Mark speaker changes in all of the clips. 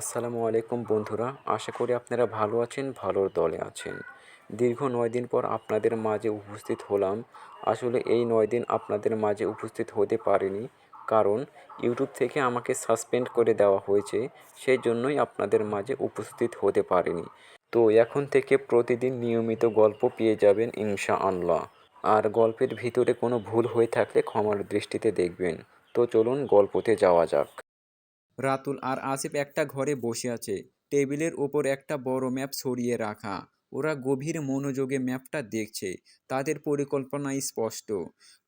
Speaker 1: আসসালামু আলাইকুম বন্ধুরা, আশা করি আপনারা ভালো আছেন, ভালোর দলে আছেন। দীর্ঘ নয় দিন পর আপনাদের মাঝে উপস্থিত হলাম। আসলে এই নয় দিন আপনাদের মাঝে উপস্থিত হতে পারিনি, কারণ ইউটিউব থেকে আমাকে সাসপেন্ড করে দেওয়া হয়েছে সেই জন্যই আপনাদের মাঝে উপস্থিত হতে পারিনি। তো এখন থেকে প্রতিদিন নিয়মিত গল্প পেয়ে যাবেন ইনশা আল্লাহ আর গল্পের ভিতরে কোনো ভুল হয়ে থাকলে ক্ষমার দৃষ্টিতে দেখবেন। তো চলুন গল্পতে যাওয়া যাক। রাতুল আর আসিফ একটা ঘরে বসে আছে। টেবিলের ওপর একটা বড় ম্যাপ ছড়িয়ে রাখা। ওরা গভীর মনোযোগে ম্যাপটা দেখছে। তাদের পরিকল্পনা স্পষ্ট।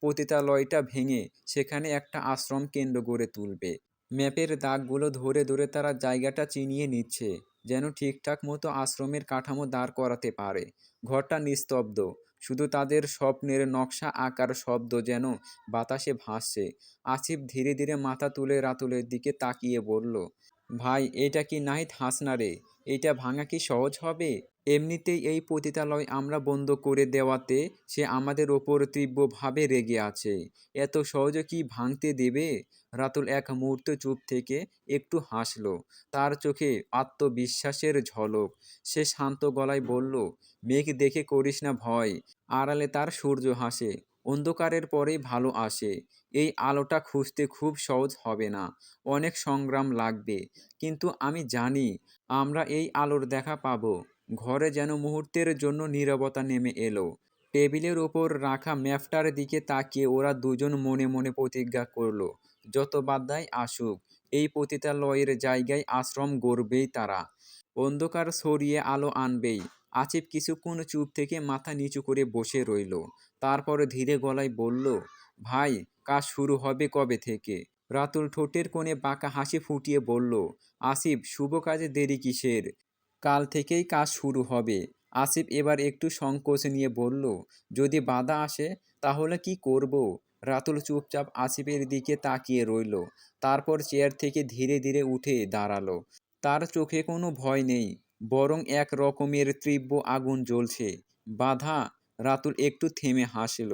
Speaker 1: পতিতালয়টা ভেঙে সেখানে একটা আশ্রম কেন্দ্র গড়ে তুলবে। ম্যাপের দাগগুলো ধরে ধরে তারা জায়গাটা চিনিয়ে নিচ্ছে, যেন ঠিকঠাক মতো আশ্রমের কাঠামো দাঁড় করাতে পারে। ঘরটা নিস্তব্ধ। শুধু তাদের স্বপ্নের নকশা আকার শব্দ যেন বাতাসে ভাসছে। আসিফ ধীরে ধীরে মাথা তুলে রাতুলের দিকে তাকিয়ে বলল, ভাই, এটা কি নাহিদ হাসনা রে? এটা ভাঙা কি সহজ হবে? এমনিতেই এই পতিতালয় আমরা বন্ধ করে দেওয়াতে সে আমাদের ওপর তীব্রভাবে রেগে আছে। এত সহজে কি ভাঙতে দেবে? রাতুল এক মুহূর্ত চুপ থেকে একটু হাসলো। তার চোখে আত্মবিশ্বাসের ঝলক। সে শান্ত গলায় বলল, মেঘ দেখে করিস না ভয়। আড়ালে তার সূর্য হাসে। অন্ধকারের পরেই ভালো আসে। এই আলোটা খুঁজতে খুব সহজ হবে না। অনেক সংগ্রাম লাগবে। কিন্তু আমি জানি আমরা এই আলোর দেখা পাবো। ঘরে যেন মুহূর্তের জন্য নীরবতা নেমে এলো। টেবিলের ওপর রাখা ম্যাপটার দিকে তাকিয়ে ওরা দুজন মনে মনে প্রতিজ্ঞা করল, যত বাধ্যায় আসুক, এই পতিতালয়ের জায়গায় আশ্রম গড়বেই তারা। অন্ধকার সরিয়ে আলো আনবেই। আসিফ কিছুক্ষণ চুপ থেকে মাথা নিচু করে বসে রইল। তারপরে ধীরে গলায় বলল, ভাই, কাজ শুরু হবে কবে থেকে? রাতুল ঠোঁটের কোণে বাঁকা হাসি ফুটিয়ে বলল আসিফ শুভ কাজে দেরি কিসের? কাল থেকেই কাজ শুরু হবে। আসিফ এবার একটু সংকোচ নিয়ে বলল, যদি বাধা আসে, তাহলে কি করব? রাতুল চুপচাপ আসিফের দিকে তাকিয়ে রইল। তারপর চেয়ার থেকে ধীরে ধীরে উঠে দাঁড়াল। তার চোখে কোনো ভয় নেই, বরং এক রকমের তীব্র আগুন জ্বলছে। বাধা? রাতুল একটু থেমে হাসল।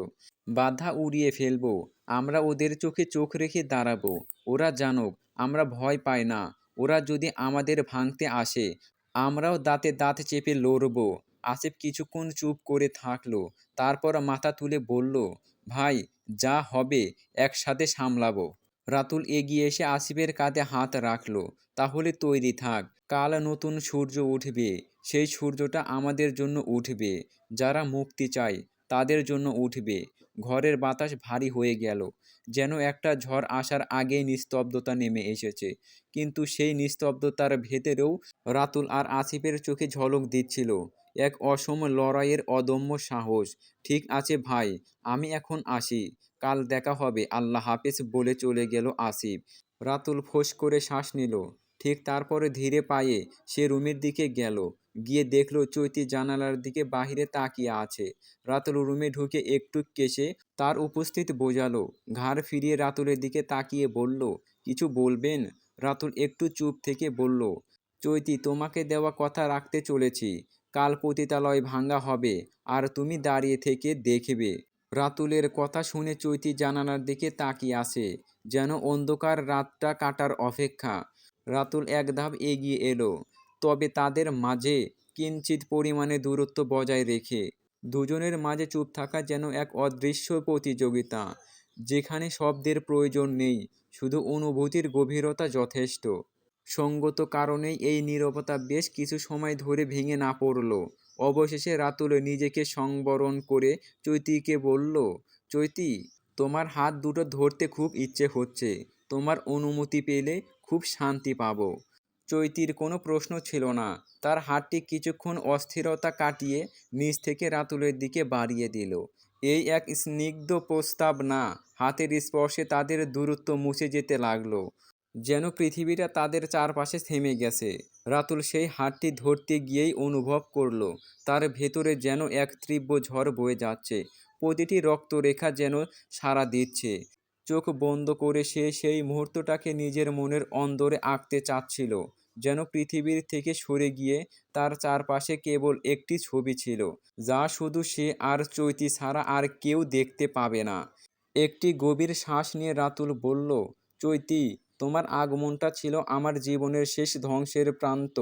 Speaker 1: বাধা উড়িয়ে ফেলব, আমরা ওদের চোখে চোখ রেখে দাঁড়াবো। ওরা জানুক, আমরা ভয় পাই না। ওরা যদি আমাদের ভাঙতে আসে আমরাও দাঁতে দাঁত চেপে লড়ব। আসিফ কিছুক্ষণ চুপ করে থাকল, তারপর মাথা তুলে বলল, ভাই, যা হবে, একসাথে সামলাবো। রাতুল এগিয়ে এসে আসিফের কাঁধে হাত রাখল, তাহলে তৈরি থাক, কাল নতুন সূর্য উঠবে, সেই সূর্যটা আমাদের জন্য উঠবে, যারা মুক্তি চায় তাদের জন্য উঠবে। ঘরের বাতাস ভারী হয়ে গেল, যেন একটা ঝড় আসার আগেই নিস্তব্ধতা নেমে এসেছে। কিন্তু সেই নিস্তব্ধতার ভেতরেও রাতুল আর আসিফের চোখে ঝলক দিচ্ছিল। এক অসম লড়াইয়ের অদম্য সাহস, ঠিক আছে ভাই, আমি এখন আসি, কাল দেখা হবে, আল্লাহ হাফেজ বলে চলে গেল আসিফ। রাতুল ফোঁস করে শ্বাস নিল, ঠিক তারপরে ধীরে পায়ে সে রুমের দিকে গেল। গিয়ে দেখল চৈতি জানালার দিকে বাহিরে তাকিয়ে আছে। রাতুল রুমে ঢুকে একটু কেসে তার উপস্থিত বোঝালো। ঘাড় ফিরিয়ে রাতুলের দিকে তাকিয়ে বলল, কিছু বলবেন? রাতুল একটু চুপ থেকে বলল, চৈতি, তোমাকে দেওয়া কথা রাখতে চলেছি। কাল পতিতালয় ভাঙ্গা হবে, আর তুমি দাঁড়িয়ে থেকে দেখবে। রাতুলের কথা শুনে চৈতি জানালার দিকে তাকিয়ে আসে যেন অন্ধকার রাতটা কাটার অপেক্ষা। রাতুল এক ধাপ এগিয়ে এলো। তবে তাদের মাঝে কিঞ্চিত পরিমাণে দূরত্ব বজায় রেখে দুজনের মাঝে চুপ থাকা যেন এক অদৃশ্য প্রতিযোগিতা, যেখানে শব্দের প্রয়োজন নেই, শুধু অনুভূতির গভীরতা যথেষ্ট। সঙ্গত কারণেই এই নীরবতা বেশ কিছু সময় ধরে ভেঙে না পড়ল। অবশেষে রাতুল নিজেকে সংবরণ করে চৈতিকে বলল, চৈতি, তোমার হাত দুটো ধরতে খুব ইচ্ছে হচ্ছে। তোমার অনুমতি পেলে খুব শান্তি পাবো। চৈতির কোনো প্রশ্ন ছিল না। তার হাতটি কিছুক্ষণ অস্থিরতা কাটিয়ে নিচ থেকে রাতুলের দিকে বাড়িয়ে দিল। এই এক স্নিগ্ধ প্রস্তাব না, হাতের স্পর্শে তাদের দূরত্ব মুছে যেতে লাগল। যেন পৃথিবীটা তাদের চারপাশে থেমে গেছে। রাতুল সেই হাতটি ধরতে গিয়েই অনুভব করল, তার ভেতরে যেন এক তীব্র ঝড় বয়ে যাচ্ছে। প্রতিটি রক্তরেখা যেন সাড়া দিচ্ছে। চোখ বন্ধ করে সে সেই মুহূর্তটাকে নিজের মনের অন্দরে আঁকতে চাচ্ছিল, যেন পৃথিবীর থেকে সরে গিয়ে তার চারপাশে কেবল একটি ছবি ছিল, যা শুধু সে আর চৈতি ছাড়া আর কেউ দেখতে পাবে না। একটি গভীর শ্বাস নিয়ে রাতুল বলল, চৈতি, তোমার আগমনটা ছিল আমার জীবনের শেষ ধ্বংসের প্রান্ত,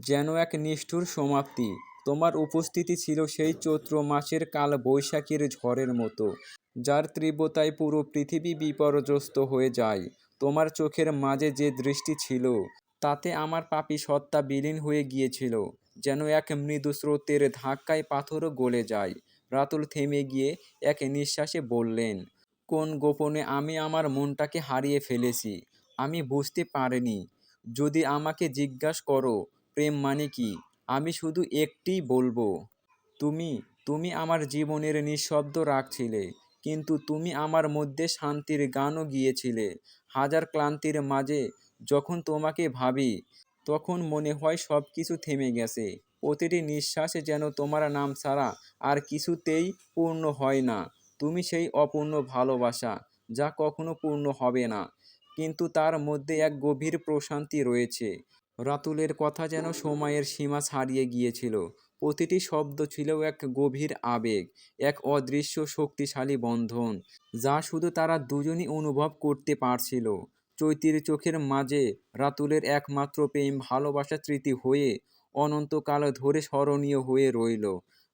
Speaker 1: যেন এক নিষ্ঠুর সমাপ্তি। তোমার উপস্থিতি ছিল সেই চৈত্র মাসের কাল বৈশাখীর ঝড়ের মতো, যার তীব্রতায় পুরো পৃথিবী বিপর্যস্ত হয়ে যায়। তোমার চোখের মাঝে যে দৃষ্টি ছিল, তাতে আমার পাপি সত্তা বিলীন হয়ে গিয়েছিল, যেন এক মৃদু স্রোতের ধাক্কায় পাথরও গলে যায়। রাতুল থেমে গিয়ে এক নিঃশ্বাসে বললেন, কোন গোপনে আমি আমার মনটাকে হারিয়ে ফেলেছি? আমি বুঝতে পারিনি। যদি আমাকে জিজ্ঞাসা করো, প্রেম মানে কি? আমি শুধু একটিই বলব। তুমি তুমি আমার জীবনের নিঃশব্দ রাখছিলে, কিন্তু তুমি আমার মধ্যে শান্তির গানও গিয়েছিলে। হাজার ক্লান্তির মাঝে যখন তোমাকে ভাবি, তখন মনে হয় সব কিছু থেমে গেছে। প্রতিটি নিঃশ্বাসে যেন তোমার নাম ছাড়া আর কিছুতেই পূর্ণ হয় না। তুমি সেই অপূর্ণ ভালোবাসা যা কখনো পূর্ণ হবে না, কিন্তু তার মধ্যে এক গভীর প্রশান্তি রয়েছে। রাতুলের কথা যেন সময়ের সীমা ছাড়িয়ে গিয়েছিল। প্রতিটি শব্দ ছিল এক গভীর আবেগ, এক অদৃশ্য শক্তিশালী বন্ধন, যা শুধু তারা দুজনই অনুভব করতে পারছিল। চৈতির চোখের মাঝে রাতুলের একমাত্র প্রেম ভালোবাসা স্মৃতি হয়ে অনন্তকাল ধরে স্মরণীয় হয়ে রইল।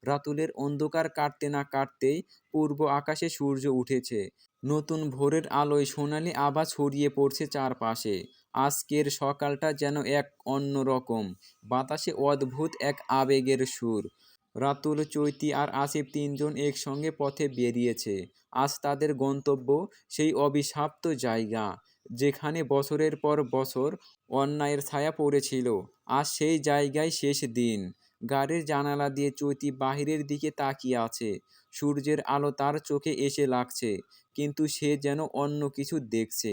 Speaker 1: রাতুলের অন্ধকার কাটতে না কাটতেই পূর্ব আকাশে সূর্য উঠেছে। নতুন ভোরের আলোয় সোনালি আভা ছড়িয়ে পড়ছে চারপাশে। আজকের সকালটা যেন এক অন্যরকম। বাতাসে অদ্ভুত এক আবেগের সুর। রাতুল, চৈতি আর আসিফ তিনজন একসঙ্গে পথে বেরিয়েছে। আজ তাদের গন্তব্য সেই অভিশাপ্ত জায়গা, যেখানে বছরের পর বছর অন্যায়ের ছায়া পড়েছিল। আর সেই জায়গায় শেষ দিন। গাড়ির জানালা দিয়ে চৈতি বাহিরের দিকে তাকিয়ে আছে। সূর্যের আলো তার চোখে এসে লাগছে, কিন্তু সে যেন অন্য কিছু দেখছে।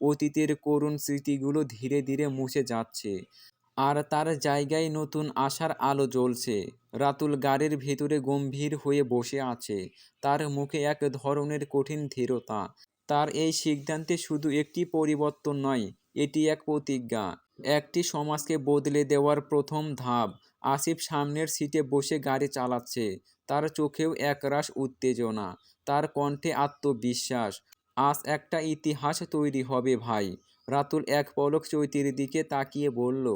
Speaker 1: অতীতের করুণ স্মৃতিগুলো ধীরে ধীরে মুছে যাচ্ছে। আর তার জায়গায় নতুন আশার আলো জ্বলছে। রাতুল গাড়ির ভেতরে গম্ভীর হয়ে বসে আছে। তার মুখে এক ধরনের কঠিন ধীরতা। তার এই সিদ্ধান্তে শুধু একটি পরিবর্তন নয়, এটি এক প্রতিজ্ঞা। একটি সমাজকে বদলে দেওয়ার প্রথম ধাপ। আসিফ সামনের সিটে বসে গাড়ি চালাচ্ছে। তার চোখেও একরাশ উত্তেজনা। তার কণ্ঠে আত্মবিশ্বাস। আজ একটা ইতিহাস তৈরি হবে ভাই। রাতুল এক পলক চৈতির দিকে তাকিয়ে বলল,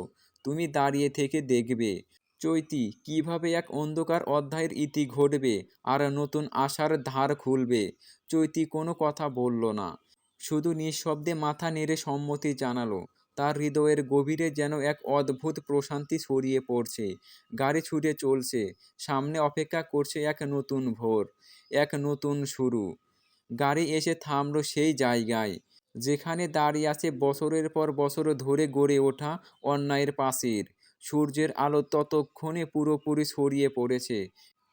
Speaker 1: তুমি দাঁড়িয়ে থেকে দেখবে। চৈতি, কীভাবে এক অন্ধকার অধ্যায়ের ইতি ঘটবে আর নতুন আশার ধার খুলবে? চৈতি কোনো কথা বলল না। শুধু নিঃশব্দে মাথা নেড়ে সম্মতি জানালো। তার হৃদয়ের গভীরে যেন এক অদ্ভুত প্রশান্তি ছড়িয়ে পড়ছে। গাড়ি ছুটে চলছে। সামনে অপেক্ষা করছে এক নতুন ভোর, এক নতুন শুরু। গাড়ি এসে থামল সেই জায়গায়, যেখানে দাঁড়িয়ে আছে বছরের পর বছর ধরে গড়ে ওঠা অন্যায়ের পাশের সূর্যের আলো ততক্ষণে পুরোপুরি ছড়িয়ে পড়েছে,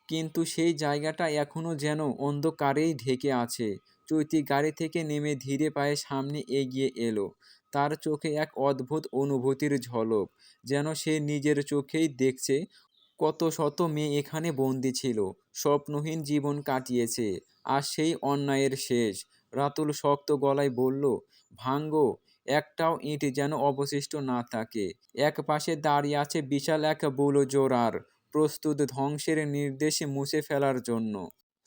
Speaker 1: কিন্তু সেই জায়গাটা এখনও যেন অন্ধকারেই ঢেকে আছে। চৈতি গাড়ি থেকে নেমে ধীরে পায়ে সামনে এগিয়ে এলো। তার চোখে এক অদ্ভুত অনুভূতির ঝলক, যেন সে নিজের চোখেই দেখছে কত শত মেয়ে এখানে বন্দি ছিল, স্বপ্নহীন জীবন কাটিয়েছে, আর সেই অন্যায়ের শেষ। রাতুল শক্ত গলায় বলল, ভাঙ্গ, একটাও ইট যেন অবশিষ্ট না থাকে। এক পাশে দাঁড়িয়ে আছে বিশাল এক বুলোজোরার প্রস্তুত ধ্বংসের নির্দেশে মুছে ফেলার জন্য।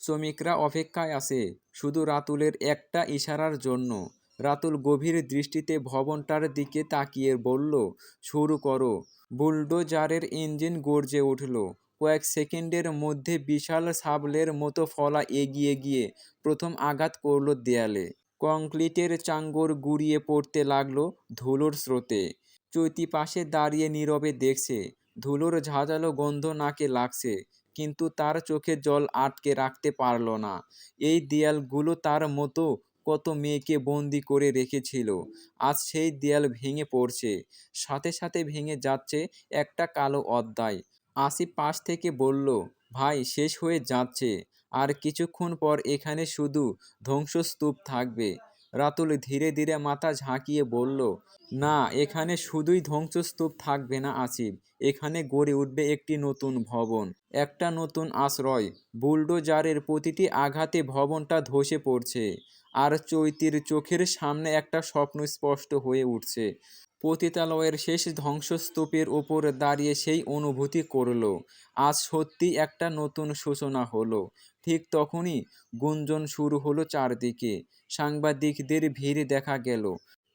Speaker 1: শ্রমিকরা অপেক্ষায় আছে, শুধু রাতুলের একটা ইশারার জন্য। রাতুল গভীর দৃষ্টিতে ভবনটার দিকে তাকিয়ে বলল, শুরু করো। বুলডোজারের ইঞ্জিন গর্জে উঠল। কয়েক সেকেন্ডের মধ্যে বিশাল সাবলের মতো ফলা এগিয়ে গিয়ে প্রথম আঘাত করল দেয়ালে। কংক্রিটের চাঙ্গর গুড়িয়ে পড়তে লাগল ধুলোর স্রোতে। চৈতি পাশে দাঁড়িয়ে নীরবে দেখছে, ধুলোর ঝাঁঝালো গন্ধ নাকে লাগছে, কিন্তু তার চোখে জল আটকে রাখতে পারল না। এই দেয়ালগুলো তার মতো কত মেয়েকে বন্দি করে রেখেছিল। আজ সেই দেয়াল ভেঙে পড়ছে। সাথে সাথে ভেঙে যাচ্ছে একটা কালো অধ্যায়। আসিফ পাশ থেকে বলল, ভাই, শেষ হয়ে যাচ্ছে। আর কিছুক্ষণ পর এখানে শুধু ধ্বংসস্তূপ থাকবে। রাতুল ধীরে ধীরে মাথা ঝাঁকিয়ে বলল, না, এখানে শুধুই ধ্বংসস্তূপ থাকবে না আসিফ। এখানে গড়ে উঠবে একটি নতুন ভবন, একটা নতুন আশ্রয়। বুলডোজারের প্রতিটি আঘাতে ভবনটা ধসে পড়ছে। আর চৈতির চোখের সামনে একটা স্বপ্ন স্পষ্ট হয়ে উঠছে। পতিতালয়ের শেষ ধ্বংসস্তূপের ওপর দাঁড়িয়ে সেই অনুভূতি করল। আজ সত্যি একটা নতুন সূচনা হলো। ঠিক তখনই গুঞ্জন শুরু হলো চারদিকে। সাংবাদিকদের ভিড় দেখা গেল।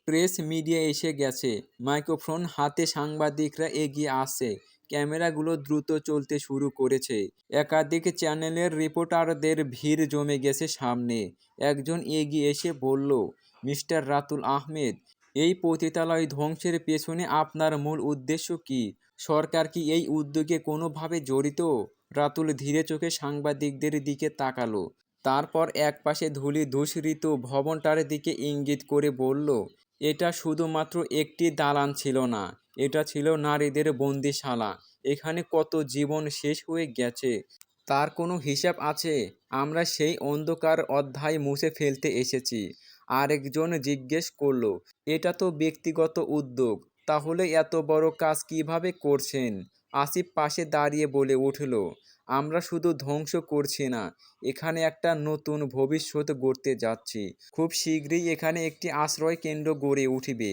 Speaker 1: প্রেস মিডিয়া এসে গেছে। মাইক্রোফোন হাতে সাংবাদিকরা এগিয়ে আসছে ক্যামেরাগুলো দ্রুত চলতে শুরু করেছে। একাধিক চ্যানেলের রিপোর্টারদের ভিড় জমে গেছে সামনে। একজন এগিয়ে এসে বলল, মিস্টার রাতুল আহমেদ, এই পতিতালয় ধ্বংসের পেছনে আপনার মূল উদ্দেশ্য কি? সরকার কি এই উদ্যোগে কোনোভাবে জড়িত? রাতুল ধীরে চোখে সাংবাদিকদের দিকে তাকালো। তারপর একপাশে ধূলি ধূসরিত ভবনটার দিকে ইঙ্গিত করে বলল, এটা শুধুমাত্র একটি দালান ছিল না এটা ছিল নারীদের বন্দিশালা। এখানে কত জীবন শেষ হয়ে গেছে। তার কোনো হিসাব আছে? আমরা সেই অন্ধকার অধ্যায় মুছে ফেলতে এসেছি। আরেকজন জিজ্ঞেস করল, এটা তো ব্যক্তিগত উদ্যোগ, তাহলে এত বড় কাজ কীভাবে করছেন? আসিফ পাশে দাঁড়িয়ে বলে উঠল, আমরা শুধু ধ্বংস করছি না, এখানে একটা নতুন ভবিষ্যৎ গড়তে যাচ্ছি। খুব শীঘ্রই এখানে একটি আশ্রয় কেন্দ্র গড়ে উঠবে।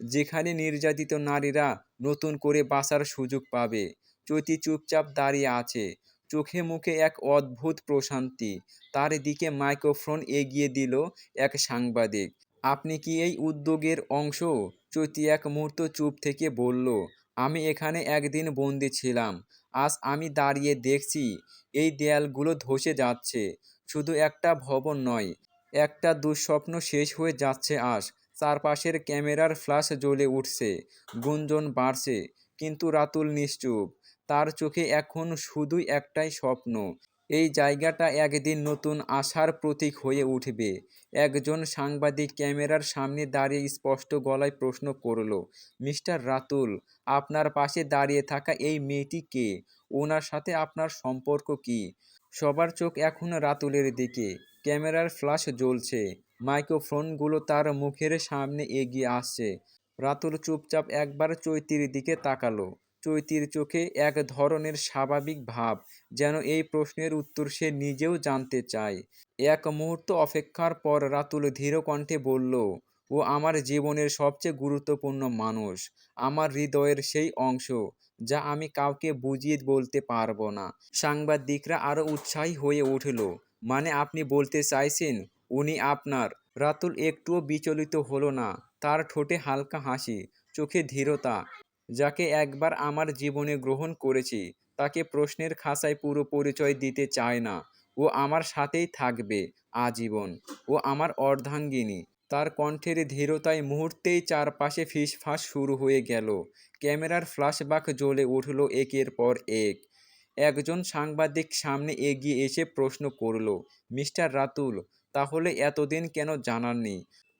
Speaker 1: যেখানে নির্যাতিত নারীরা নতুন করে বাঁচার সুযোগ পাবে। চৈতি চুপচাপ দাঁড়িয়ে আছে। চোখে মুখে এক অদ্ভুত প্রশান্তি। তার দিকে মাইক্রোফোন এগিয়ে দিল এক সাংবাদিক। আপনি কি এই উদ্যোগের অংশ? চৈতি এক মুহূর্ত চুপ থেকে বলল, আমি এখানে একদিন বন্দি ছিলাম। আজ আমি দাঁড়িয়ে দেখছি। এই দেয়ালগুলো ধসে যাচ্ছে। শুধু একটা ভবন নয়, একটা দুঃস্বপ্ন শেষ হয়ে যাচ্ছে আজ। চারপাশের ক্যামেরার ফ্ল্যাশ জ্বলে উঠছে, গুঞ্জন বাড়ছে, কিন্তু রাতুল নিশ্চুপ। তার চোখে এখন শুধুই একটাই স্বপ্ন, এই জায়গাটা একদিন নতুন আশার প্রতীক হয়ে উঠবে। একজন সাংবাদিক ক্যামেরার সামনে দাঁড়িয়ে স্পষ্ট গলায় প্রশ্ন করল, মিস্টার রাতুল, আপনার পাশে দাঁড়িয়ে থাকা এই মেয়েটি কে? ওনার সাথে আপনার সম্পর্ক কি? সবার চোখ এখন রাতুলের দিকে, ক্যামেরার ফ্ল্যাশ জ্বলছে। মাইক্রোফোনগুলো তার মুখের সামনে এগিয়ে আসছে। রাতুল চুপচাপ একবার চৈতির দিকে তাকালো। চৈতির চোখে এক ধরনের স্বাভাবিক ভাব, যেন এই প্রশ্নের উত্তর সে নিজেও জানতে চায়। এক মুহূর্ত অপেক্ষার পর রাতুল ধীর কণ্ঠে বলল, ও আমার জীবনের সবচেয়ে গুরুত্বপূর্ণ মানুষ। আমার হৃদয়ের সেই অংশ, যা আমি কাউকে বুঝিয়ে বলতে পারব না। সাংবাদিকরা আরও উৎসাহী হয়ে উঠল মানে আপনি বলতে চাইছেন উনি আপনার। রাতুল একটুও বিচলিত হলো না। তার ঠোঁটে হালকা হাসি, চোখে ধীরতা। যাকে একবার আমার জীবনে গ্রহণ করেছি, তাকে প্রশ্নের খাসায় পুরো পরিচয় দিতে চায় না। ও আমার সাথেই থাকবে আজীবন। ও আমার অর্ধাঙ্গিনী। তার কণ্ঠের ধীরতায় মুহূর্তেই চারপাশে ফিসফাস শুরু হয়ে গেল। ক্যামেরার ফ্ল্যাশব্যাক জ্বলে উঠল একের পর এক। একজন সাংবাদিক সামনে এগিয়ে এসে প্রশ্ন করল, মিস্টার রাতুল তাহলে এতদিন কেন জানাননি?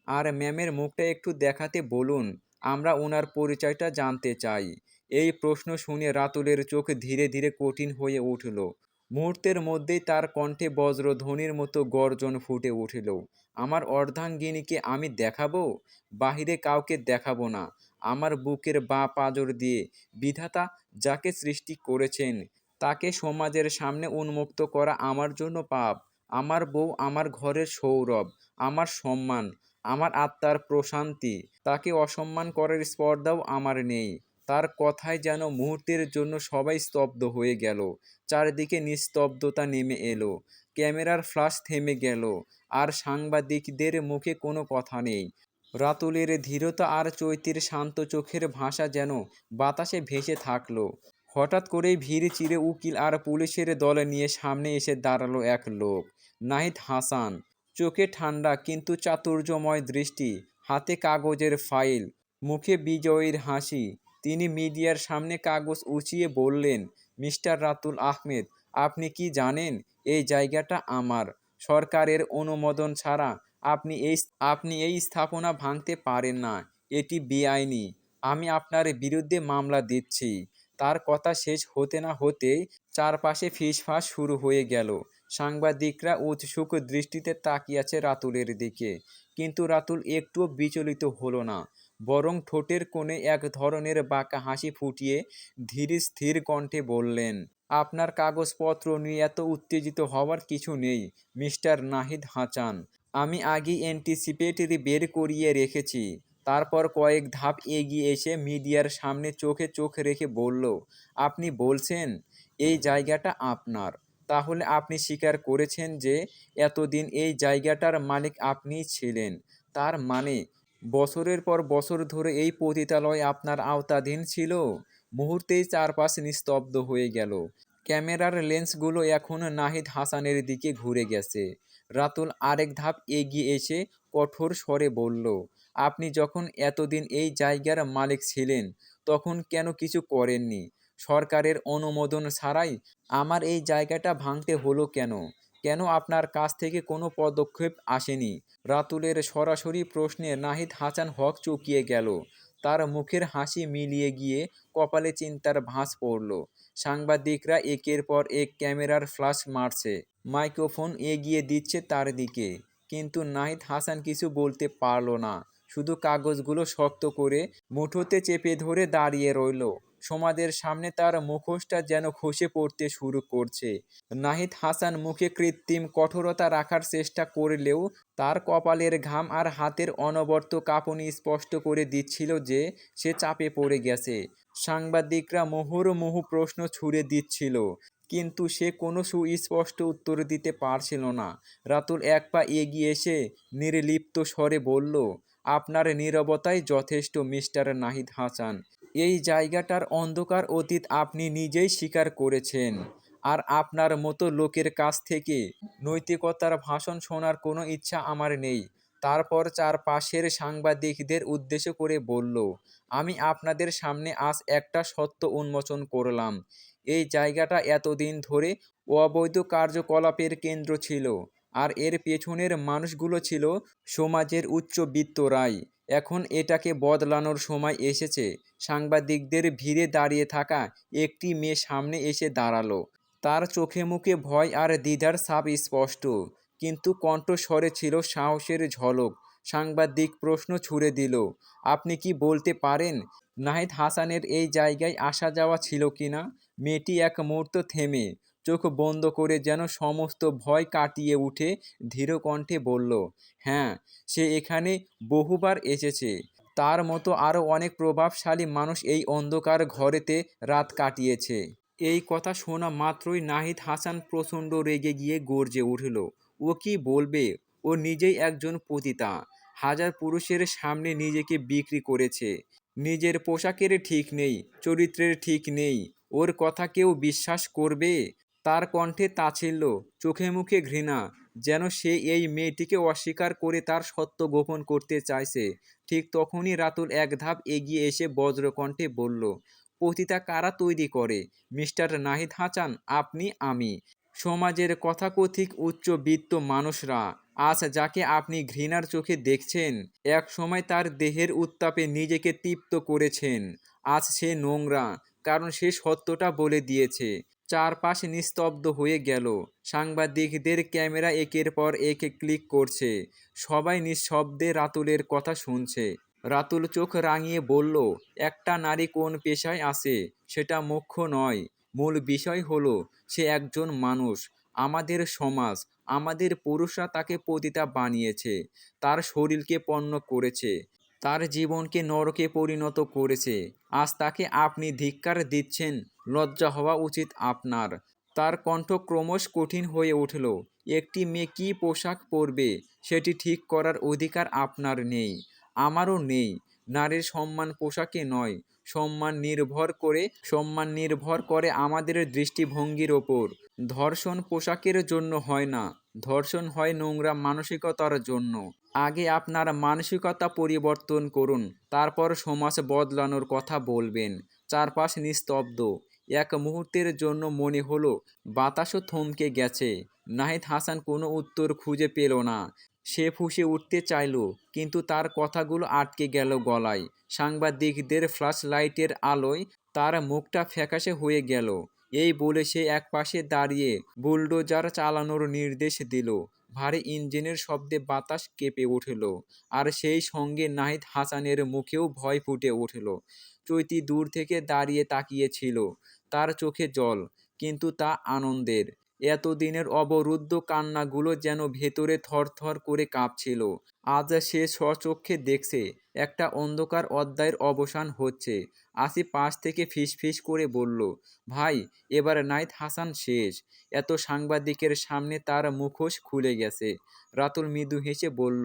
Speaker 1: আর ম্যামের মুখটা একটু দেখাতে বলুন, আমরা ওনার পরিচয়টা জানতে চাই। এই প্রশ্ন শুনে রাতুলের চোখ ধীরে ধীরে কঠিন হয়ে উঠল। মুহূর্তের মধ্যেই তার কণ্ঠে বজ্র বজ্রধ্বনির মতো গর্জন ফুটে উঠল। আমার অর্ধাঙ্গিনীকে আমি দেখাবো? বাহিরে কাউকে দেখাবো না। আমার বুকের বাঁ পাজর দিয়ে বিধাতা যাকে সৃষ্টি করেছেন, তাকে সমাজের সামনে উন্মুক্ত করা আমার জন্য পাপ। আমার বউ আমার ঘরের সৌরভ, আমার সম্মান, আমার আত্মার প্রশান্তি, তাকে অসম্মান করার স্পর্ধাও আমার নেই। তার কথায় যেন মুহূর্তের জন্য সবাই স্তব্ধ হয়ে গেল, চারিদিকে নিস্তব্ধতা নেমে এলো, ক্যামেরার ফ্লাশ থেমে গেল, আর সাংবাদিকদের মুখে কোনো কথা নেই। রাতুলের ধীরতা আর চৈতির শান্ত চোখের ভাষা যেন বাতাসে ভেসে থাকল। হঠাৎ করেই ভিড় চিরে উকিল আর পুলিশের দলে নিয়ে সামনে এসে দাঁড়াল এক লোক। নাহিদ হাসান। চোখে ঠান্ডা কিন্তু চাতুর্যময় দৃষ্টি, হাতে কাগজের ফাইল, মুখে বিজয়ীর হাসি। তিনি মিডিয়ার সামনে কাগজ উঁচিয়ে বললেন, মিস্টার রাতুল আহমেদ, আপনি কি জানেন, এই জায়গাটা আমার। সরকারের অনুমোদন ছাড়া আপনি এই আপনি এই স্থাপনা ভাঙতে পারেন না। এটি বেআইনি। আমি আপনার বিরুদ্ধে মামলা দিচ্ছি। তার কথা শেষ হতে না হতেই চারপাশে ফিসফাস শুরু হয়ে গেল। সাংবাদিকরা উৎসুক দৃষ্টিতে তাকিয়ে আছে রাতুলের দিকে। কিন্তু রাতুল একটুও বিচলিত হলো না, বরং ঠোঁটের কোণে এক ধরনের বাঁকা হাসি ফুটিয়ে ধীর স্থির কণ্ঠে বললেন, আপনার কাগজপত্র নিয়ে এত উত্তেজিত হওয়ার কিছু নেই, মিস্টার নাহিদ হাসান আমি আগেই অ্যান্টিসিপেটরি বের করিয়ে রেখেছি তারপর কয়েক ধাপ এগিয়ে এসে মিডিয়ার সামনে চোখে চোখ রেখে বলল, আপনি বলছেন, এই জায়গাটা আপনার। তাহলে আপনি স্বীকার করেছেন যে এতদিন এই জায়গাটার মালিক আপনিই ছিলেন। তার মানে
Speaker 2: বছরের পর বছর ধরে এই পতিতালয় আপনার আওতাধীন ছিল। মুহূর্তেই চারপাশ নিস্তব্ধ হয়ে গেল। ক্যামেরার লেন্সগুলো এখন নাহিদ হাসানের দিকে ঘুরে গেছে। রাতুল আরেক ধাপ এগিয়ে এসে কঠোর স্বরে বলল, আপনি যখন এতদিন এই জায়গার মালিক ছিলেন, তখন কেন কিছু করেননি? সরকারের অনুমোদন ছাড়াই আমার এই জায়গাটা ভাঙতে হলো কেন? কেন আপনার কাছ থেকে কোনো পদক্ষেপ আসেনি? রাতুলের সরাসরি প্রশ্নে নাহিদ হাসান হক চুকিয়ে গেল। তার মুখের হাসি মিলিয়ে গিয়ে কপালে চিন্তার ভাঁজ পড়ল। সাংবাদিকরা একের পর এক ক্যামেরার ফ্লাশ মারছে। মাইক্রোফোন এগিয়ে দিচ্ছে তার দিকে। কিন্তু নাহিদ হাসান কিছু বলতে পারল না। শুধু কাগজগুলো শক্ত করে মুঠোতে চেপে ধরে দাঁড়িয়ে রইল। সমাজের সামনে তার মুখোশটা যেন খসে পড়তে শুরু করছে। নাহিদ হাসান মুখে কৃত্রিম কঠোরতা রাখার চেষ্টা করলেও তার কপালের ঘাম আর হাতের অনবর্ত কাঁপুনি স্পষ্ট করে দিচ্ছিল যে সে চাপে পড়ে গেছে। সাংবাদিকরা মুহুর্মুহু প্রশ্ন ছুড়ে দিচ্ছিল, কিন্তু সে কোনো সুস্পষ্ট উত্তর দিতে পারছিল না। রাতুল এক পা এগিয়ে এসে নির্লিপ্ত স্বরে বলল, আপনার নীরবতাই যথেষ্ট, মিস্টার নাহিদ হাসান। এই জায়গাটার অন্ধকার অতীত আপনি নিজেই স্বীকার করেছেন। আর আপনার মতো লোকের কাছ থেকে নৈতিকতার ভাষণ শোনার কোনো ইচ্ছা আমার নেই। তারপর চারপাশের সাংবাদিকদের উদ্দেশ্য করে বলল, আমি আপনাদের সামনে আজ একটা সত্য উন্মোচন করলাম। এই জায়গাটা এতদিন ধরে অবৈধ কার্যকলাপের কেন্দ্র ছিল, আর এর পেছনের মানুষগুলো ছিল সমাজের উচ্চবিত্তরাই এখন এটাকে বদলানোর সময় এসেছে। সাংবাদিকদের ভিড়ে দাঁড়িয়ে থাকা একটি মেয়ে সামনে এসে দাঁড়াল। তার চোখে মুখে ভয় আর দ্বিধার ছাপ স্পষ্ট। কিন্তু কণ্ঠস্বরে ছিল সাহসের ঝলক। সাংবাদিক প্রশ্ন ছুড়ে দিল, আপনি কি বলতে পারেন? নাহিদ হাসানের এই জায়গায় আসা যাওয়া ছিল কিনা মেয়েটি এক মুহূর্ত থেমে চোখ বন্ধ করে যেন সমস্ত ভয় কাটিয়ে উঠে ধীরকণ্ঠে বলল হ্যাঁ সে এখানে বহুবার এসেছে। তার মতো আরও অনেক প্রভাবশালী মানুষ এই অন্ধকার ঘরেতে রাত কাটিয়েছে এই কথা শোনা মাত্রই নাহিদ হাসান প্রচণ্ড রেগে গিয়ে গর্জে উঠল, ও কি বলবে? ও নিজেই একজন পতিতা। হাজার পুরুষের সামনে নিজেকে বিক্রি করেছে। নিজের পোশাকের ঠিক নেই, চরিত্রের ঠিক নেই। ওর কথা কেউ বিশ্বাস করবে? তার কণ্ঠে তাচ্ছিল্য চোখে মুখে ঘৃণা, যেন সে এই মেয়েটিকে অস্বীকার করে তার সত্য গোপন করতে চাইছে। ঠিক তখনই রাতুল এক ধাপ এগিয়ে এসে বজ্রকণ্ঠে বলল, পতিতা কারা তৈরি করে? মিস্টার নাহিদ হাসান আপনি, আমি। সমাজের কথাকথিক উচ্চবিত্ত মানুষরা, আজ যাকে আপনি ঘৃণার চোখে দেখছেন, এক সময় তার দেহের উত্তাপে নিজেকে তৃপ্ত করেছেন। আজ সে নোংরা, কারণ সে সত্যটা বলে দিয়েছে। চারপাশ নিস্তব্ধ হয়ে গেল। সাংবাদিকদের ক্যামেরা একের পর এক ক্লিক করছে। সবাই নিঃশব্দে রাতুলের কথা শুনছে। রাতুল চোখ রাঙিয়ে বলল, একটা নারী কোন পেশায় আছে? সেটা মুখ্য নয়। মূল বিষয় হলো, সে একজন মানুষ। আমাদের সমাজ, আমাদের পুরুষরা তাকে পতিতা বানিয়েছে। তার শরীরকে পণ্য করেছে। তার জীবনকে নরকে পরিণত করেছে। আজ তাকে আপনি ধিক্কার দিচ্ছেন লজ্জা হওয়া উচিত আপনার। তার কণ্ঠ ক্রমশ কঠিন হয়ে উঠল। একটি মেয়ে কী পোশাক পরবে, সেটি ঠিক করার অধিকার আপনার নেই, আমারও নেই। নারীর সম্মান পোশাকে নয়, সম্মান নির্ভর করে, সম্মান নির্ভর করে আমাদের দৃষ্টিভঙ্গির ওপর। ধর্ষণ পোশাকের জন্য হয় না, ধর্ষণ হয় নোংরা মানসিকতার জন্য। আগে আপনার মানসিকতা পরিবর্তন করুন, তারপর সমাজ বদলানোর কথা বলবেন। চারপাশ নিস্তব্ধ। এক মুহূর্তের জন্য মনে হলো, বাতাসও থমকে গেছে। নাহিদ হাসান কোনো উত্তর খুঁজে পেল না। সে ফুঁসে উঠতে চাইল, কিন্তু তার কথাগুলো আটকে গেল গলায়। সাংবাদিকদের ফ্ল্যাশ লাইটের আলোয় তার মুখটা ফ্যাকাশে হয়ে গেল। এই বলে সে এক পাশে দাঁড়িয়ে বুলডোজার চালানোর নির্দেশ দিল। ভারী ইঞ্জিনের শব্দে বাতাস কেঁপে উঠল, আর সেই সঙ্গে নাহিদ হাসানের মুখেও ভয় ফুটে উঠল। চৈতি দূর থেকে দাঁড়িয়ে তাকিয়েছিল তার চোখে জল, কিন্তু তা আনন্দের। এতদিনের অবরুদ্ধ কান্নাগুলো যেন ভেতরে থরথর করে কাঁপছিল। আজ সে স্বচক্ষে দেখছে, একটা অন্ধকার অধ্যায়ের অবসান হচ্ছে। আসিফ পাশ থেকে ফিস ফিস করে বলল, ভাই, এবার নাইত হাসান শেষ এত সাংবাদিকের সামনে তার মুখোশ খুলে গেছে। রাতুল মৃদু হেসে বলল,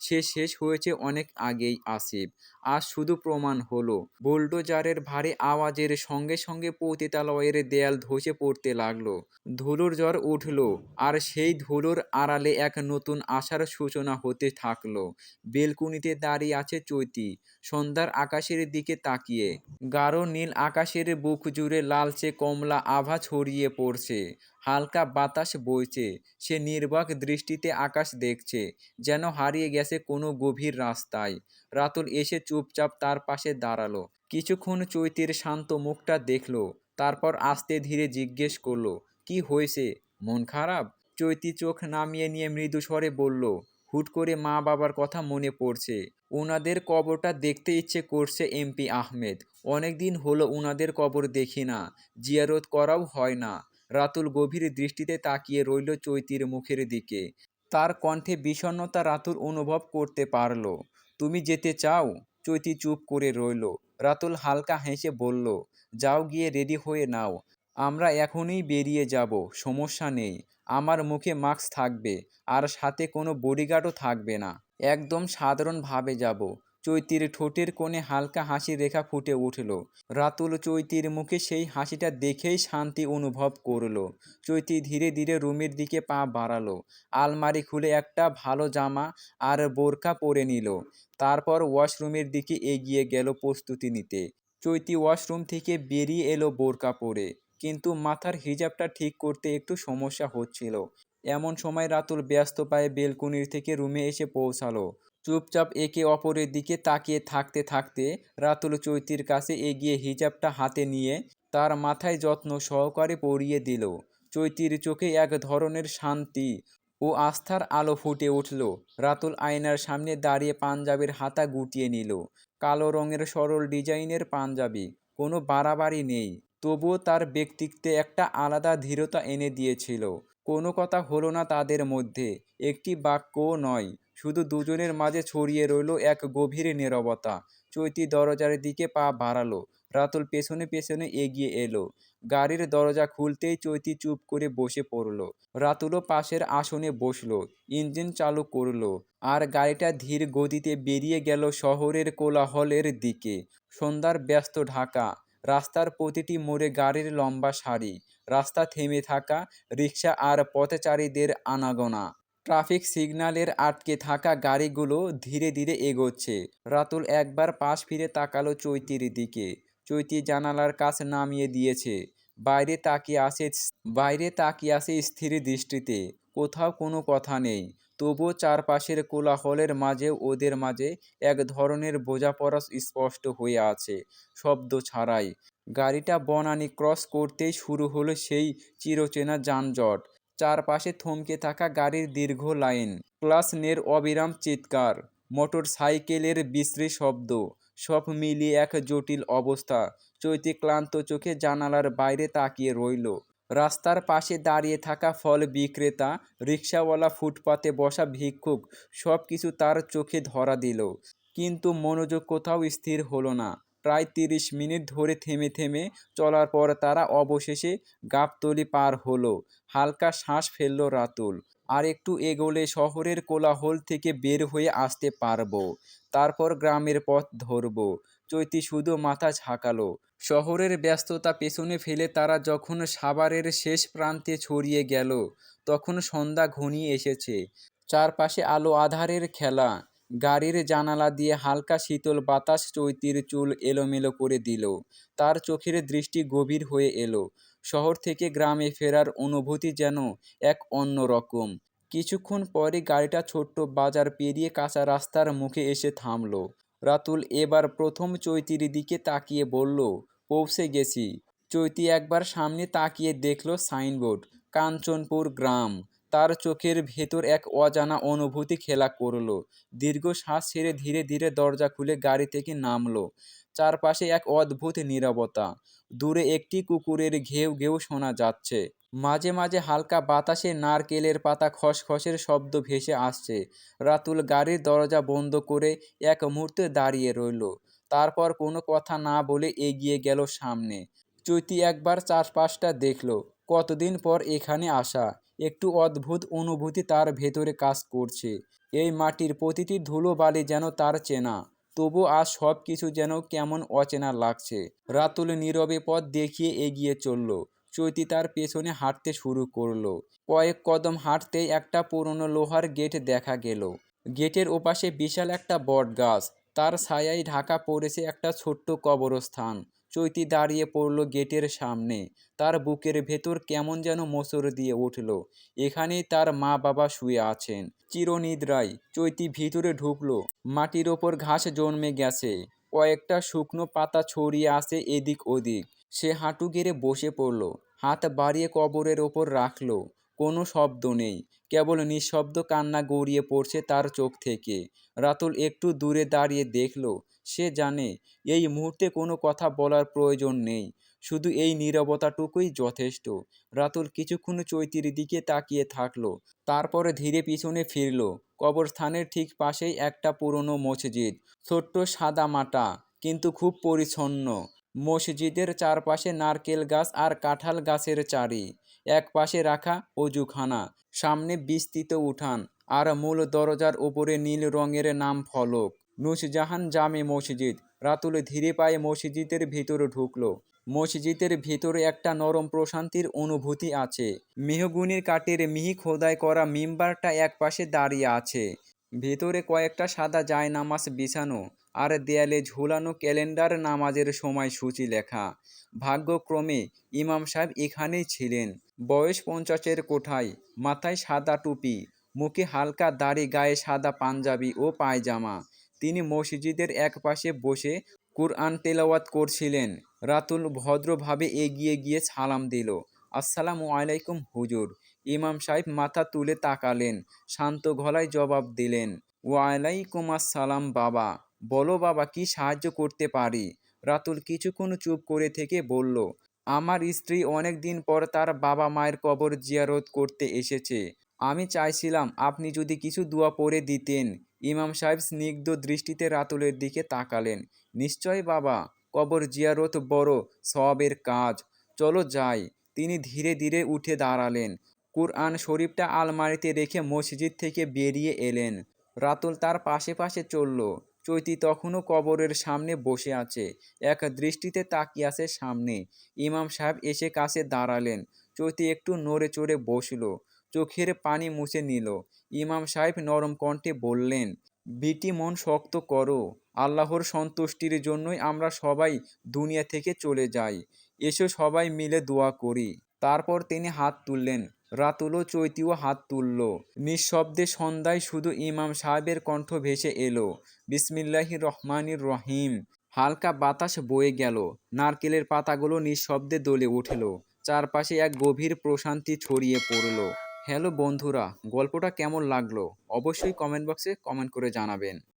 Speaker 2: সে শেষ হয়েছে অনেক আগেই, আসিফ। আজ শুধু প্রমাণ হলো। বুলডোজারের ভারী আওয়াজের সঙ্গে সঙ্গে পতিতালয়ের দেয়াল ধসে পড়তে লাগল। ধুলোর জ্বর উঠল, আর সেই ধুলোর আড়ালে এক নতুন আশার সূচনা হতে থাকল। বেলকুনিতে দাঁড়িয়ে আছে চৈতি, সন্ধ্যার আকাশের দিকে তাকিয়ে। গাঢ় নীল আকাশের বুক জুড়ে লালচে কমলা আভা ছড়িয়ে পড়ছে। হালকা বাতাস বইছে। সে নির্বাক দৃষ্টিতে আকাশ দেখছে, যেন হারিয়ে গেছে কোনো গভীর রাস্তায়। রাতুল এসে চুপচাপ তার পাশে দাঁড়াল। কিছুক্ষণ চৈতির শান্ত মুখটা দেখল, তারপর আস্তে ধীরে জিজ্ঞেস করল, কি হয়েছে? মন খারাপ? চৈতি চোখ নামিয়ে নিয়ে মৃদু স্বরে বলল, হুট করে মা বাবার কথা মনে পড়ছে। ওনাদের কবরটা দেখতে ইচ্ছে করছে এমপি আহমেদ। অনেকদিন হলো ওনাদের কবর দেখি না। জিয়ারত করাও হয় না। রাতুল গভীর দৃষ্টিতে তাকিয়ে রইল চৈতির মুখের দিকে। তার কণ্ঠে বিষণ্ণতা রাতুল অনুভব করতে পারল। তুমি যেতে চাও? চৈতি চুপ করে রইল। রাতুল হালকা হেসে বলল, যাও গিয়ে রেডি হয়ে নাও। আমরা এখনই বেরিয়ে যাব, সমস্যা নেই। আমার মুখে মাস্ক থাকবে, আর সাথে কোনো বডিগার্ডও থাকবে না। একদম সাধারণভাবে যাব। চৈতির ঠোঁটের কোণে হালকা হাসির রেখা ফুটে উঠল। রাতুল চৈতির মুখে সেই হাসিটা দেখেই শান্তি অনুভব করল। চৈতি ধীরে ধীরে রুমের দিকে পা বাড়ালো। আলমারি খুলে একটা ভালো জামা আর বোরকা পরে নিল। তারপর ওয়াশরুমের দিকে এগিয়ে গেল প্রস্তুতি নিতে। চৈতি ওয়াশরুম থেকে বেরিয়ে এলো বোরকা পরে। কিন্তু মাথার হিজাবটা ঠিক করতে একটু সমস্যা হচ্ছিল। এমন সময় রাতুল ব্যস্ত পায়ে বেলকুনির থেকে রুমে এসে পৌঁছালো। চুপচাপ একে অপরের দিকে তাকিয়ে থাকতে থাকতে রাতুল চৈতির কাছে এগিয়ে হিজাবটা হাতে নিয়ে তার মাথায় যত্ন সহকারে পরিয়ে দিল। চৈতির চোখে এক ধরনের শান্তি ও আস্থার আলো ফুটে উঠল। রাতুল আয়নার সামনে দাঁড়িয়ে পাঞ্জাবির হাতা গুটিয়ে নিল। কালো রঙের সরল ডিজাইনের পাঞ্জাবি, কোনো বাড়াবাড়ি নেই। তবুও তার ব্যক্তিত্বে একটা আলাদা ধীরতা এনে দিয়েছিল। কোনো কথা হলো না তাদের মধ্যে, একটি বাক্যও নয়। শুধু দুজনের মাঝে ছড়িয়ে রইল এক গভীর নীরবতা। চৈতি দরজার দিকে পা বাড়ালো। রাতুল পেছনে পেছনে এগিয়ে এলো। গাড়ির দরজা খুলতেই চৈতি চুপ করে বসে পড়ল। রাতুলও পাশের আসনে বসল, ইঞ্জিন চালু করল আর গাড়িটা ধীর গতিতে বেরিয়ে গেল শহরের কোলাহলের দিকে। সন্ধ্যার ব্যস্ত ঢাকা, রাস্তার প্রতিটি মোড়ে গাড়ির লম্বা সারি, রাস্তা থেমে থাকা, রিক্সা আর পথচারীদের আনাগোনা। ট্রাফিক সিগন্যালের আটকে থাকা গাড়িগুলো ধীরে ধীরে এগোচ্ছে। রাতুল একবার পাশ ফিরে তাকালো চৈতির দিকে। চৈতি জানালার কাছ নামিয়ে দিয়েছে। বাইরে তাকিয়ে আসে বাইরে তাকিয়ে আসে স্থির দৃষ্টিতে। কোথাও কোনো কথা নেই। তবুও চারপাশের কোলাহলের মাঝে ওদের মাঝে এক ধরনের বোঝাপড়া স্পষ্ট হয়ে আছে, শব্দ ছাড়াই। গাড়িটা বনানি ক্রস করতেই শুরু হলো সেই চিরচেনা যানজট। চারপাশে থমকে থাকা গাড়ির দীর্ঘ লাইন। ক্লাসনের অবিরাম চিৎকার মোটর সাইকেলের বিশ্রী শব্দ, সব মিলিয়ে এক জটিল অবস্থা। চৈতি ক্লান্ত চোখে জানালার বাইরে তাকিয়ে রইল। রাস্তার পাশে দাঁড়িয়ে থাকা ফল বিক্রেতা, রিক্সাওয়ালা ফুটপাতে বসা ভিক্ষুক সব কিছু তার চোখে ধরা দিল। কিন্তু মনোযোগ কোথাও স্থির হলো না। প্রায় তিরিশ মিনিট ধরে থেমে থেমে চলার পর তারা অবশেষে গাবতলি পার হলো। হালকা শ্বাস ফেলল রাতুল। আর একটু এগোলে শহরের কোলাহল থেকে বের হয়ে আসতে পারব। তারপর গ্রামের পথ ধরবো। চৈতি শুধু মাথা ঝাঁকালো। শহরের ব্যস্ততা পেছনে ফেলে তারা যখন সাভারের শেষ প্রান্তে ছড়িয়ে গেল, তখন সন্ধ্যা ঘনিয়ে এসেছে। চারপাশে আলো আধারের খেলা। গাড়ির জানালা দিয়ে হালকা শীতল বাতাস চৈতির চুল এলোমেলো করে দিল। তার চোখের দৃষ্টি গভীর হয়ে এলো। শহর থেকে গ্রামে ফেরার অনুভূতি যেন এক অন্য রকম। কিছুক্ষণ পরে গাড়িটা ছোট্ট বাজার পেরিয়ে কাঁচা রাস্তার মুখে এসে থামল। রাতুল এবার প্রথম চৈতির দিকে তাকিয়ে বলল, পৌঁছে গেছি। চৈতি একবার সামনে তাকিয়ে দেখল সাইনবোর্ড, কাঞ্চনপুর গ্রাম। তার চোখের ভেতর এক অজানা অনুভূতি খেলা করল। দীর্ঘ শ্বাস ছেড়ে ধীরে ধীরে দরজা খুলে গাড়ি থেকে নামলো। চারপাশে এক অদ্ভুত নীরবতা। দূরে একটি কুকুরের ঘেউ ঘেউ শোনা যাচ্ছে। মাঝে মাঝে হালকা বাতাসে নারকেলের পাতা খসখসের শব্দ ভেসে আসছে। রাতুল গাড়ির দরজা বন্ধ করে এক মুহূর্তে দাঁড়িয়ে রইল। তারপর কোনো কথা না বলে এগিয়ে গেল সামনে। চৈতি একবার চারপাশটা দেখল। কতদিন পর এখানে আসা? একটু অদ্ভুত অনুভূতি তার ভেতরে কাজ করছে। এই মাটির প্রতিটি ধুলো বালি যেন তার চেনা তবু আজ সব কিছু যেন কেমন অচেনা লাগছে। রাতুল নীরবে পথ দেখিয়ে এগিয়ে চলল, চৈতি তার পেছনে হাঁটতে শুরু করল। কয়েক কদম হাঁটতেই একটা পুরনো লোহার গেট দেখা গেল। গেটের ওপাশে বিশাল একটা বট গাছ তার ছায়ায় ঢাকা পড়েছে একটা ছোট্ট কবরস্থান। চৈতি দাঁড়িয়ে পড়ল গেটের সামনে। তার বুকের ভেতর কেমন যেন মোচড় দিয়ে উঠল। এখানেই তার মা বাবা শুয়ে আছেন। চিরনিদ্রায় চৈতি ভিতরে ঢুকলো। মাটির ওপর ঘাস জন্মে গেছে। কয়েকটা শুকনো পাতা ছড়িয়ে আছে এদিক ওদিক। সে হাঁটু গেড়ে বসে পড়ল। হাত বাড়িয়ে কবরের ওপর রাখল। কোনো শব্দ নেই। কেবল নিঃশব্দ কান্না গড়িয়ে পড়ছে তার চোখ থেকে। রাতুল একটু দূরে দাঁড়িয়ে দেখল, সে জানে এই মুহূর্তে কোনো কথা বলার প্রয়োজন নেই, শুধু এই নীরবতাটুকুই যথেষ্ট। রাতুল কিছুক্ষণ চৈতির দিকে তাকিয়ে থাকল, তারপরে ধীরে পিছনে ফিরল। কবরস্থানের ঠিক পাশেই একটা পুরনো মসজিদ, ছোট্ট সাদা মাটা, কিন্তু খুব পরিচ্ছন্ন। মসজিদের চারপাশে নারকেল গাছ আর কাঁঠাল গাছের চারি। এক পাশে রাখা অজুখানা, সামনে বিস্তৃত উঠান, আর মূল দরজার উপরে নীল রঙের নাম ফলক। নুসজাহান জামে মসজিদ, রাতুল ধীরে পায়ে মসজিদের ভিতরে ঢুকলো। মসজিদের ভিতরে একটা নরম প্রশান্তির অনুভূতি আছে। মেহগুনির কাঠের মিহি খোদাই করা মিম্বারটা একপাশে দাঁড়িয়ে আছে। ভেতরে কয়েকটা সাদা জায়নামাজ বিছানো, আর দেয়ালে ঝুলানো ক্যালেন্ডার নামাজের সময়সূচি লেখা। ভাগ্যক্রমে ইমাম সাহেব এখানেই ছিলেন। বয়স পঞ্চাশের কোঠায়, মাথায় সাদা টুপি, মুখে হালকা দাড়ি, গায়ে সাদা পাঞ্জাবি ও পায়জামা। তিনি মসজিদের একপাশে বসে কুরআন তেলাওয়াত করছিলেন। রাতুল ভদ্রভাবে এগিয়ে গিয়ে সালাম দিল, আসসালামু আলাইকুম হুজুর। ইমাম সাহেব মাথা তুলে তাকালেন, শান্ত গলায় জবাব দিলেন, ওয়ালাইকুম আসসালাম বাবা, বলো বাবা কি সাহায্য করতে পারি? রাতুল কিছুক্ষণ চুপ করে থেকে বলল আমার স্ত্রী অনেক দিন পর তার বাবা মায়ের কবর জিয়ারত করতে এসেছে। আমি চাইছিলাম আপনি যদি কিছু দোয়া পড়ে দিতেন। ইমাম সাহেব স্নিগ্ধ দৃষ্টিতে রাতুলের দিকে তাকালেন। নিশ্চয় বাবা, কবর জিয়ারত বড় সবের কাজ। চলো যাই। তিনি ধীরে ধীরে উঠে দাঁড়ালেন। কুরআন শরীফটা আলমারিতে রেখে মসজিদ থেকে বেরিয়ে এলেন। রাতুল তার পাশে পাশে চলল। চৈতি তখনও কবরের সামনে বসে আছে। এক দৃষ্টিতে তাকিয়ে আছে সামনে। ইমাম সাহেব এসে কাছে দাঁড়ালেন। চৈতি একটু নড়ে চড়ে বসল। চোখের পানি মুছে নিল। ইমাম সাহেব নরম কণ্ঠে বললেন, বিটি মন শক্ত করো। আল্লাহর সন্তুষ্টির জন্যই আমরা সবাই দুনিয়া থেকে চলে যাই। এসো সবাই মিলে দোয়া করি। তারপর তিনি হাত তুললেন। রাতুলও চৈতিও হাত তুলল। নিঃশব্দে সন্ধ্যায় শুধু ইমাম সাহেবের কণ্ঠ ভেসে এলো, বিসমিল্লাহি রহমানির রহিম। হালকা বাতাস বয়ে গেল, নারকেলের পাতাগুলো নিঃশব্দে দলে উঠল, চারপাশে এক গভীর প্রশান্তি ছড়িয়ে পড়ল। হ্যালো বন্ধুরা, গল্পটা কেমন লাগল? অবশ্যই কমেন্ট বক্সে কমেন্ট করে জানাবেন।